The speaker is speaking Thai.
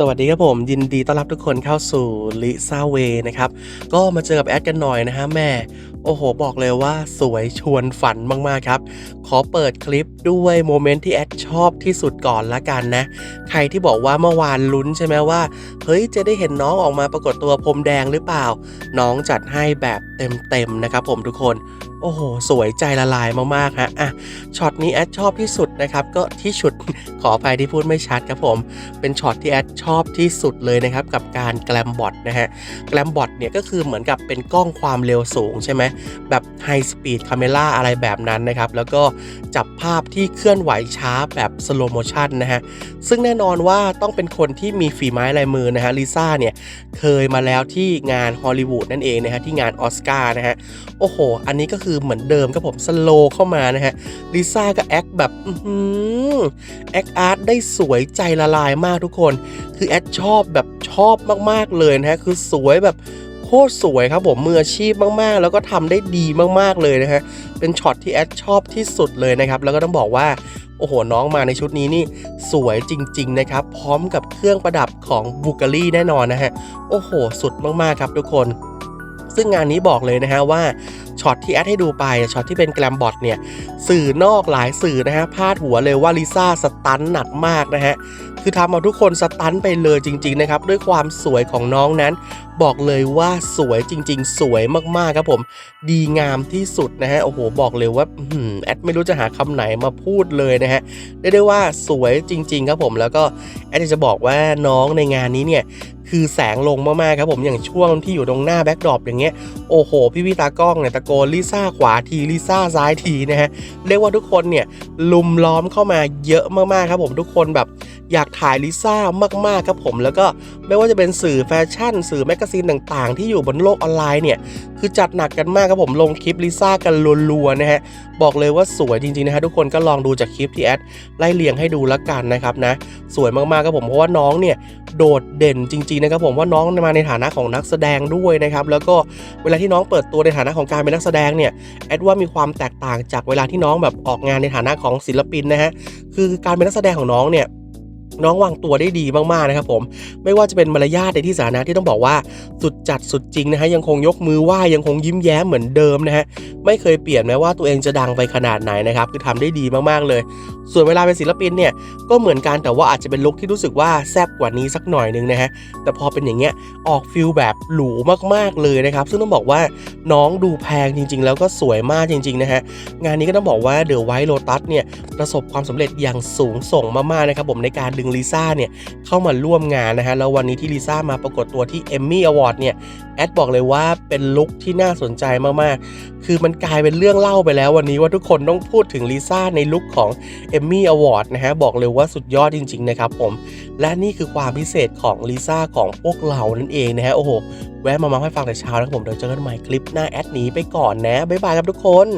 สวัสดีครับผมยินดีต้อนรับทุกคนเข้าสู่ลิซ่าเวนะครับ ก็มาเจอกับแอดกันหน่อยนะฮะแม่ โอ้โห บอกเลยว่าสวยชวนฝันมากๆครับ ขอเปิดคลิปด้วยโมเมนต์ที่แอดชอบที่สุดก่อนละกันนะ ใครที่บอกว่าเมื่อวานลุ้นใช่ไหมว่า เฮ้ยจะได้เห็นน้องออกมาปรากฏตัวพรมแดงหรือเปล่า น้องจัดให้แบบเต็มๆนะครับผมทุกคนโอ้โห สวยใจละลายมากๆฮะอะช็อตนี้แอดชอบที่สุดนะครับ ก็ที่ชุด ขออภัยที่พูดไม่ชัดครับผม เป็นช็อตที่แอดชอบที่สุดเลยนะครับ กับการแกลมบอทนะฮะ แกลมบอทเนี่ยก็คือเหมือนกับเป็นกล้องความเร็วสูงใช่ไหม แบบไฮสปีดคาเมล่าอะไรแบบนั้นนะครับ แล้วก็จับภาพที่เคลื่อนไหวช้าแบบสโลโมชันนะฮะ ซึ่งแน่นอนว่าต้องเป็นคนที่มีฝีไม้ลายมือนะฮะลิซ่าเนี่ยเคยมาแล้วที่งานฮอลลีวูดนั่นเองนะฮะที่งานออสการ์นะฮะโอ้โห อันนี้ก็คือเหมือนเดิมครับผมสโลเข้ามานะฮะลิซ่าก็แอคแบบอื้อหือแอคอาร์ตได้สวยใจละลายมากทุกคน คือแอดชอบแบบชอบมากๆเลยนะฮะคือสวยแบบโคตรสวยครับผมมืออาชีพมากๆ แล้วก็ทำได้ดีมากๆเลยนะฮะเป็นช็อตที่แอดชอบที่สุดเลยนะครับแล้วก็ต้องบอกว่าโอ้โหน้องมาในชุดนี้นี่สวยจริง ๆ นะครับ พร้อมกับเครื่องประดับของบูการีแน่นอนนะฮะโอ้โห สุดมากๆครับทุกคน ซึ่งงานนี้บอกเลยนะฮะว่า ช็อตที่แอดให้ดูไปช็อตที่เป็นแกลมบอทเนี่ยสื่อนอกหลายสื่อนะฮะพาดหัวเลยว่าลิซ่าสตันหนักมากนะฮะคือทำเอาทุกคนสตันไปเลยจริง ๆ นะครับ ด้วยความสวยของน้องนั้น บอกเลยว่าสวยจริง ๆ สวยมากๆครับผม ดีงามที่สุดนะฮะโอ้โหบอกเลยว่าแอดไม่รู้จะหาคำไหนมาพูดเลยนะฮะเรียกได้ว่าสวยจริง ๆ ครับผมแล้วก็แอดจะบอกว่าน้องในงานนี้เนี่ย คือแสงลงมากๆครับผมอย่างช่วงที่อยู่ตรงหน้าแบ็กดรอปอย่างเงี้ยโอ้โห พี่พี่ตากล้องเนี่ยตะโกนลิซ่าขวาทีลิซ่าซ้ายทีนะฮะเรียกว่าทุกคนเนี่ยลุมล้อมเข้ามาเยอะมากๆครับผมทุกคนแบบ อยากถ่ายลิซ่ามากๆครับผม แล้วก็ไม่ว่าจะเป็นสื่อแฟชั่น สื่อแมกกาซีนต่างๆ ที่อยู่บนโลกออนไลน์เนี่ย คือจัดหนักกันมากครับผมลงคลิปลิซ่ากันรัวๆนะฮะ บอกเลยว่าสวยจริงๆนะฮะทุกคนก็ลองดูจากคลิปที่แอดไล่เรียงให้ดูแล้วกันนะครับนะ สวยมากๆครับผมเพราะว่าน้องเนี่ยโดดเด่นจริงๆนะครับผมว่าน้องมาในฐานะของนักแสดงด้วยนะครับแล้วก็เวลาที่น้องเปิดตัวในฐานะของการเป็นนักแสดงเนี่ยแอดว่ามีความแตกต่างจากเวลาที่น้องแบบออกงานในฐานะของศิลปินนะฮะคือการเป็นนักแสดงของน้องเนี่ย น้องวางตัวได้ดีมากๆนะครับผมไม่ว่าจะเป็นมารยาทในที่สาธารณะที่ต้องบอกว่าสุดจัดสุดจริงนะฮะยังคงยกมือไหว้ยังคงยิ้มแย้มเหมือนเดิมนะฮะไม่เคยเปลี่ยนแม้ว่าตัวเองจะดังไปขนาดไหนนะครับคือทำได้ดีมากๆเลย ส่วนเวลาเป็นศิลปินเนี่ยก็เหมือนกันแต่ว่าอาจจะเป็นลุคที่รู้สึกว่าแซบกว่านี้สักหน่อยนึงนะฮะแต่พอเป็นอย่างเงี้ยออกฟิลแบบหรูมากๆเลยนะครับซึ่งต้องบอกว่าน้องดูแพงจริง ๆ แล้วก็สวยมากจริงๆนะฮะงานนี้ก็ต้องบอกว่าเดอะไวท์โ o ตัสเนี่ยประสบความสำเร็จอย่างสูงส่งมากๆนะครับผมในการดึงลิซ่าเนี่ยเข้ามาร่วมงานนะฮะแล้ววันนี้ที่ลิซ่ามาปรากฏตัวที่เอมมี่อวอร์ดเนี่ยแอดบอกเลยว่าเป็นลุคที่น่าสนใจมากๆ คือมันกลายเป็นเรื่องเล่าไปแล้ววันนี้ว่าทุกคนต้องพูดถึงลิซ่าในลุคของเอมมี่อวอร์ดนะฮะบอกเลยว่าสุดยอดจริง ๆ นะครับผม และนี่คือความพิเศษของลิซ่าของพวกเรานั่นเองนะฮะโอ้โหแวะมามาให้ฟังแต่เช้านะครับผมเดี๋ยวเจอกันใหม่คลิปหน้าแอดหนีไปก่อนนะบ๊ายบายครับทุกคน